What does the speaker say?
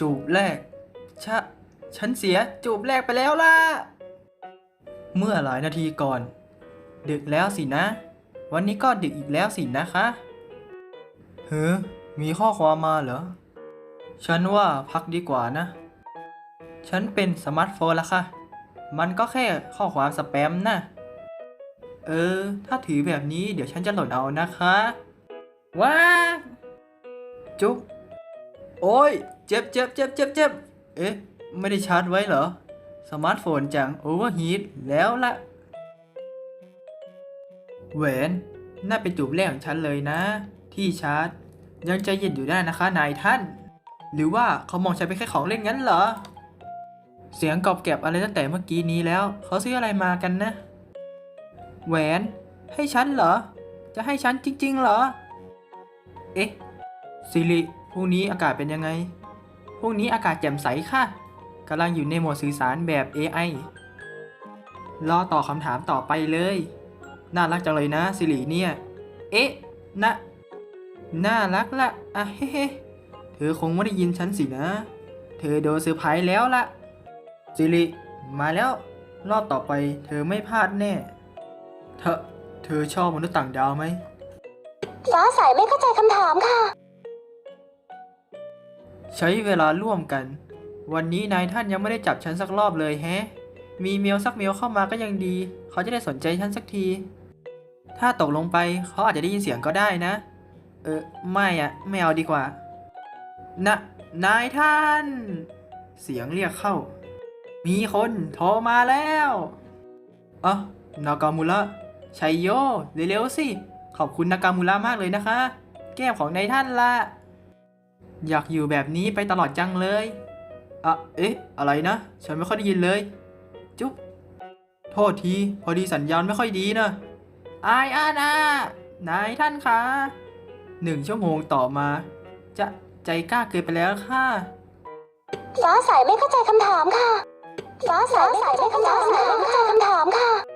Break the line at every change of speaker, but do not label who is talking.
จูบแรก ชะ ฉันเสียจูบแรกไปแล้วล่ะ เมื่อหลายนาทีก่อน ดึกแล้วสินะ วันนี้ก็ดึกอีกแล้วสินะคะเฮ้อมีข้อความมาเหรอ ฉันว่าพักดีกว่านะ ฉันเป็นสมาร์ทโฟนละค่ะ มันก็แค่ข้อความสแปมนะเออ ถ้าถือแบบนี้เดี๋ยวฉันจะหล่นเอานะคะ ว้า จุ๊บ โอ้ย เจ็บเจ็บเจ็บเจ็บเจ็บเอ๊ะ ไม่ได้ชาร์จไว้เหรอ สมาร์ทโฟนจังโอเวอร์ฮีทแล้วละแหวนน่าเป็นจูบแรกของฉันเลยนะ ที่ชาร์จ ยังใจเย็นอยู่ได้นะคะนายท่าน หรือว่าเขามองฉันเป็นแค่ของเล่นงั้นเหรอ เสียงกรอบแกรบอะไรตั้งแต่เมื่อกี้นี้แล้ว เขาซื้ออะไรมากันนะ แหวน ให้ฉันเหรอ จะให้ฉันจริง ๆ เหรอ เอ๊ะสิริ รุ่งนี้อากาศเป็นยังไง พรุ่งนี้อากาศแจ่มใสค่ะกำลังอยู่ในโหมดสื่อสารแบบ AI รอต่อคำถามต่อไปเลย น่ารักจังเลยนะสิริเนี่ย เอ๊ะ นะ น่ารักละอะเฮ้เฮ้เธอคงไม่ได้ยินฉันสินะ เธอโดนเซอร์ไพรส์แล้วละสิริ มาแล้ว รอบต่อไป เธอไม่พลาดแน่ เธอ เธอชอบมนุษย์ต่างดาวไหม
ฟ้าใสไม่เข้าใจคำถามค่ะ
ใช้เวลาร่วมกัน วันนี้นายท่านยังไม่ได้จับฉันสักรอบเลยแฮะ มีเมลสักเมลเข้ามาก็ยังดี เขาจะได้สนใจฉันสักที ถ้าตกลงไปเขาอาจจะได้ยินเสียงก็ได้นะ เออไม่อะไม่เอาดีกว่า นะ นายท่าน เสียงเรียกเข้า มีคนโทรมาแล้วอะนากามูระชัยโย เร็วๆสิ ขอบคุณนากามูระมากเลยนะคะ แก้มของนายท่านละ อยากอยู่แบบนี้ไปตลอดจังเลยอะเอ๊ะ อะไรนะ ฉันไม่ค่อยได้ยินเลย จุ๊บ โทษที พอดีสัญญาณไม่ค่อยดีนะอายอาณานายท่านคะหนึ่งชั่วโมงต่อมา จะใจกล้าเกินไปแล้วค่ะ
ฟ้าใสไม่เข้าใจคำถามค่ะ ฟ้าใสไม่เข้าใจคำถามไม่เข้าใจคำถาม